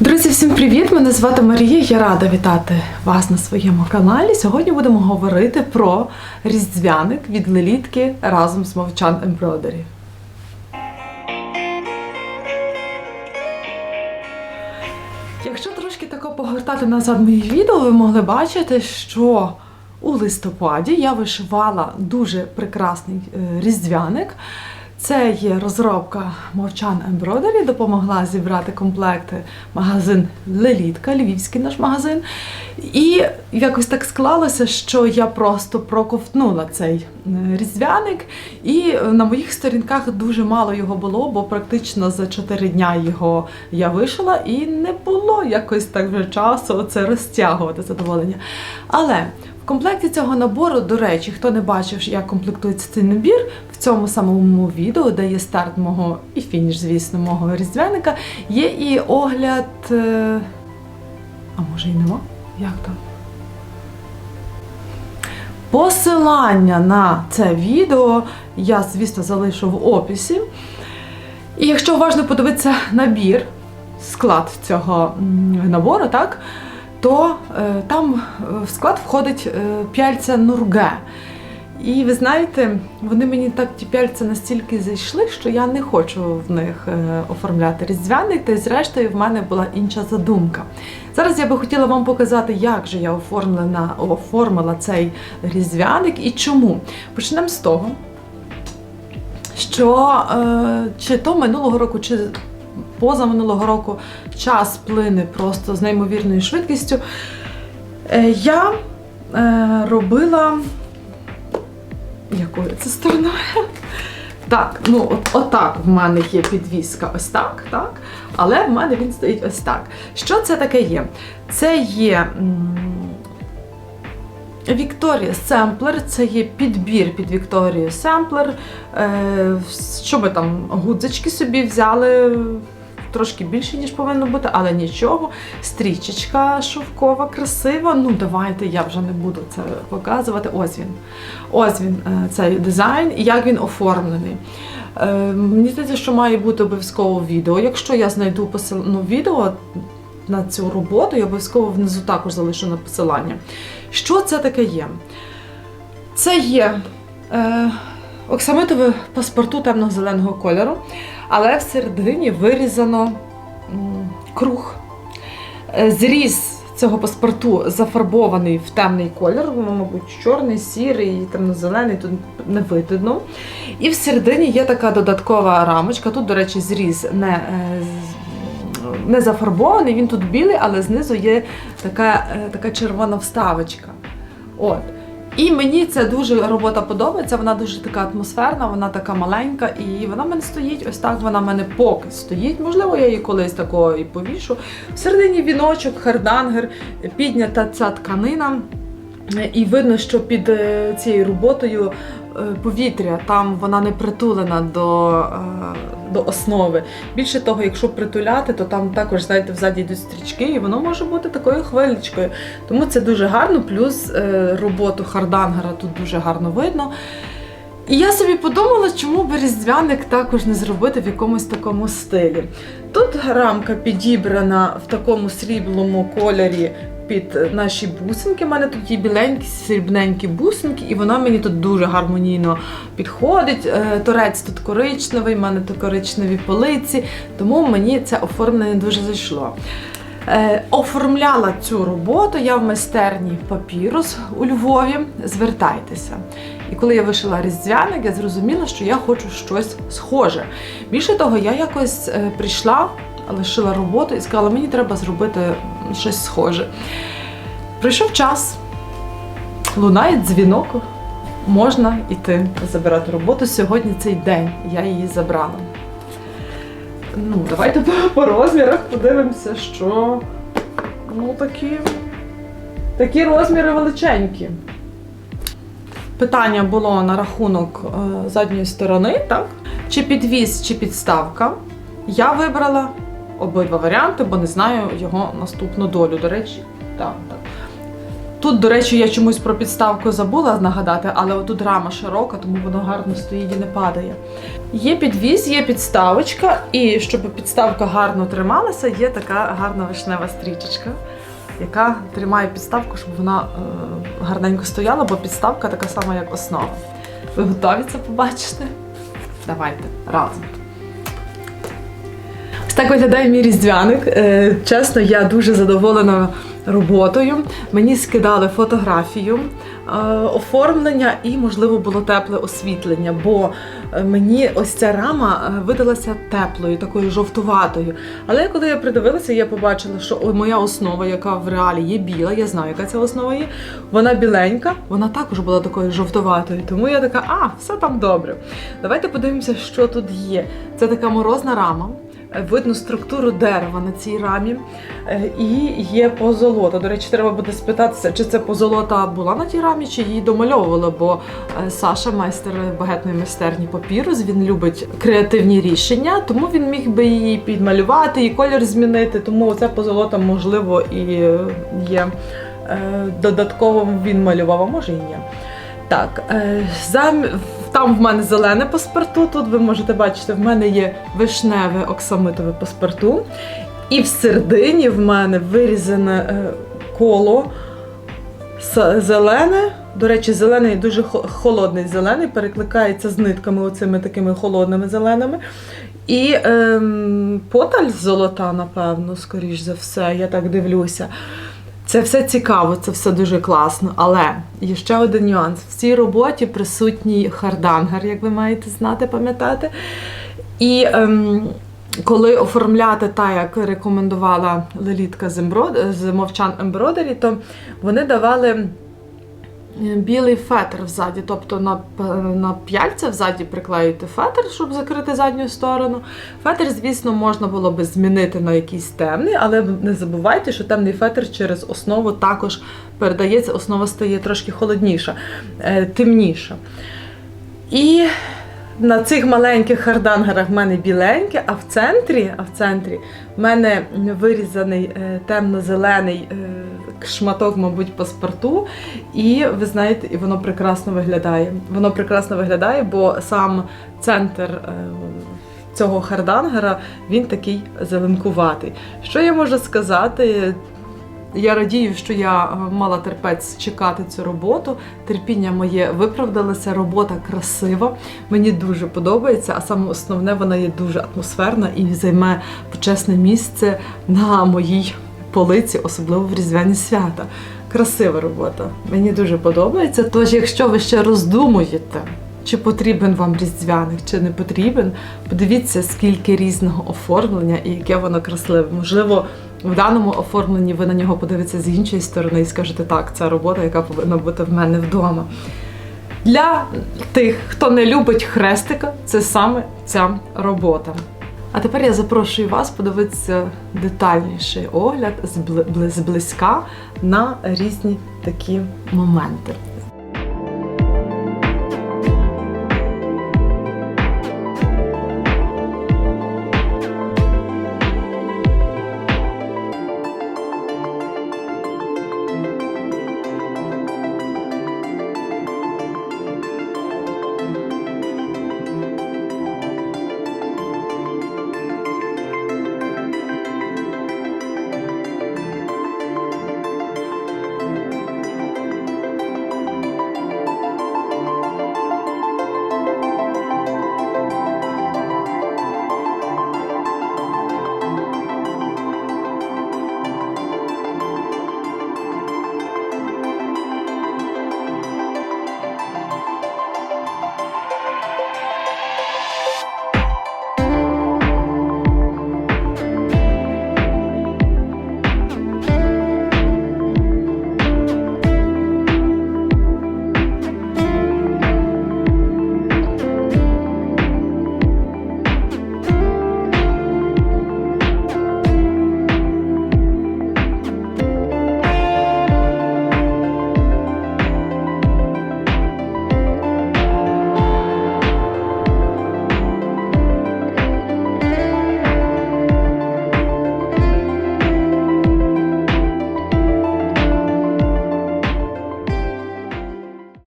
Друзі, всім привіт! Мене звати Марія. Я рада вітати вас на своєму каналі. Сьогодні будемо говорити про різдвяник від лелітки разом з Мовчан Embroidery. Якщо трошки тако погортати назад мої відео, ви могли бачити, що у листопаді я вишивала дуже прекрасний е, різдвяник. Це є розробка Мовчан Embroidery, допомогла зібрати комплекти магазин Лелітка, львівський наш магазин. І якось так склалося, що я просто проковтнула цей е, різдвяник, і на моїх сторінках дуже мало його було, бо практично за 4 дня його я вишила, і не було якось так вже часу це розтягувати задоволення. Але комплекті цього набору, до речі, хто не бачив, як комплектується цей набір, в цьому самому відео, де є старт мого і фініш, звісно, мого різдвяника, є і огляд. е, А може і нема? Як то? Посилання на це відео я, звісно, залишу в описі. І якщо уважно подивитися набір, склад цього набору, так, то е, там е, в склад входить е, пяльця Нурге. І ви знаєте, вони мені так ті пяльця настільки зайшли, що я не хочу в них оформляти різдвяник, та й зрештою в мене була інша задумка. Зараз я би хотіла вам показати, як же я оформлена, оформила цей різдвяник і чому. Почнемо з того, що е, чи то минулого року, чи поза минулого року час плине просто з неймовірною швидкістю. Е, я е, робила якою це стороною? Так, ну от, отак в мене є підвіска, ось так, так. Але в мене він стоїть ось так. Що це таке є? Це є Вікторія Семплер, це є підбір під Вікторію Семплер. Е, що ми там гудзички собі взяли. Трошки більше, ніж повинно бути, але нічого. Стрічечка шовкова, красива. Ну, давайте я вже не буду це показувати. Ось він. Ось він, е, цей дизайн, і як він оформлений. Е, Мені здається, що має бути обов'язково відео. Якщо я знайду посил... ну, відео на цю роботу, я обов'язково внизу також залишу на посилання. Що це таке є? Це є е, оксамитове паспорту темно-зеленого кольору, але всередині вирізано круг. Е, Зріз цього паспорту зафарбований в темний ну, мабуть, чорний, сірий, темно-зелений, тут не видно. І всередині є така додаткова рамочка. Тут, до речі, зріз не, е, не зафарбований, він тут білий, але знизу є така, е, така червона вставочка. От. І мені це дуже робота подобається, вона дуже така атмосферна, вона така маленька, і вона в мене стоїть, ось так вона в мене поки стоїть. Можливо, я її колись такого і повішу. Всередині віночок, хардангер, піднята ця тканина. І видно, що під е, цією роботою е, повітря, там вона не притулена до, е, до основи. Більше того, якщо притуляти, то там також, знаєте, взаді йдуть стрічки, і воно може бути такою хвилечкою. Тому це дуже гарно, плюс роботу хардангера тут дуже гарно видно. І я собі подумала, чому б різдвяник також не зробити в якомусь такому стилі. Тут рамка підібрана в такому сріблому кольорі під наші бусинки. У мене тут є біленькі, срібненькі бусинки, і вона мені тут дуже гармонійно підходить. Е, Торець тут коричневий, в мене тут коричневі полиці, тому мені це оформлення дуже зайшло. Е, Оформляла цю роботу я в майстерні папірус у Львові. Звертайтеся. І коли я вишила різдвяник, я зрозуміла, що я хочу щось схоже. Більше того, я якось е, прийшла, лишила роботу і сказала, мені треба зробити щось схоже. Прийшов час, лунає дзвінок, можна йти забирати роботу. Сьогодні цей день я її забрала. Ну, давайте по, розмірах подивимося, що ну такі, такі розміри величенькі. Питання було на рахунок е, задньої сторони, так? Чи підвіз, чи підставка. Я вибрала обидва варіанти, бо не знаю його наступну долю. До речі, так, так. Тут, до речі, я чомусь про підставку забула нагадати, але отут рама широка, тому воно гарно стоїть і не падає. Є підвіз, є підставочка, і щоб підставка гарно трималася, є така гарна вишнева стрічечка, яка тримає підставку, щоб вона е, гарненько стояла, бо підставка така сама, як основа. Ви готові це побачити? Давайте разом. Так виглядає мій різдвяник. Е, Чесно, я дуже задоволена роботою. Мені скидали фотографію е, оформлення і, можливо, було тепле освітлення, бо е, мені ось ця рама видалася теплою, такою жовтуватою. Але коли я придивилася, я побачила, що моя основа, яка в реалі є біла, я знаю, яка ця основа є. Вона біленька, вона також була такою жовтуватою. Тому я така, а, все там добре. Давайте подивимося, що тут є. Це така морозна рама. Видно структуру дерева на цій рамі. Е, І є позолота. До речі, треба буде спитатися, чи це позолота була на тій рамі, чи її домальовували, бо е, Саша, майстер багетної майстерні папірус, він любить креативні рішення, тому він міг би її підмалювати і колір змінити. Тому ця позолота, можливо, і е, є додатково він малював, а може і ні. Так, зам... там в мене зелене паспорту. Тут ви можете бачити, в мене є вишневе оксамитове паспорту. І в середині в мене вирізане е, коло зелене. До речі, зелений дуже холодний зелений, перекликається з нитками оцими такими холодними зеленими. І ем, поталь золота, напевно, скоріш за все, я так дивлюся. Це все цікаво, це все дуже класно. Але є ще один нюанс: в цій роботі присутній хардангер, як ви маєте знати, пам'ятати. І ем, коли оформляти так, як рекомендувала Лелітка з, Embro- з Мовчан Embroidery, то вони давали білий фетр взаді, тобто на, на п'яльця взаді приклеюєте фетр, щоб закрити задню сторону. Фетр, звісно, можна було би змінити на якийсь темний, але не забувайте, що темний фетр через основу також передається, основа стає трошки холодніша, е, темніша. І на цих маленьких хардангерах в мене біленьке, а в центрі, а в центрі в мене вирізаний е, темно-зелений е, шматок, мабуть, паспорту. І ви знаєте, і воно прекрасно виглядає. Воно прекрасно виглядає, бо сам центр. е, Цього хардангера він такий зеленкуватий. Що я можу сказати? Я радію, що я е, мала терпець чекати цю роботу. Терпіння моє виправдалося, робота красива. Мені дуже подобається, а саме основне, вона є дуже атмосферна і займе почесне місце на моїй полиці, особливо в різдвяні свята. Красива робота. Мені дуже подобається. Тож, якщо ви ще роздумуєте, чи потрібен вам різдвяник, чи не потрібен, подивіться, скільки різного оформлення і яке воно красиве. Можливо, в даному оформленні ви на нього подивитеся з іншої сторони і скажете, так, це робота, яка повинна бути в мене вдома. Для тих, хто не любить хрестика, це саме ця робота. А тепер я запрошую вас подивитися детальніший огляд з бли- зблизька на різні такі моменти.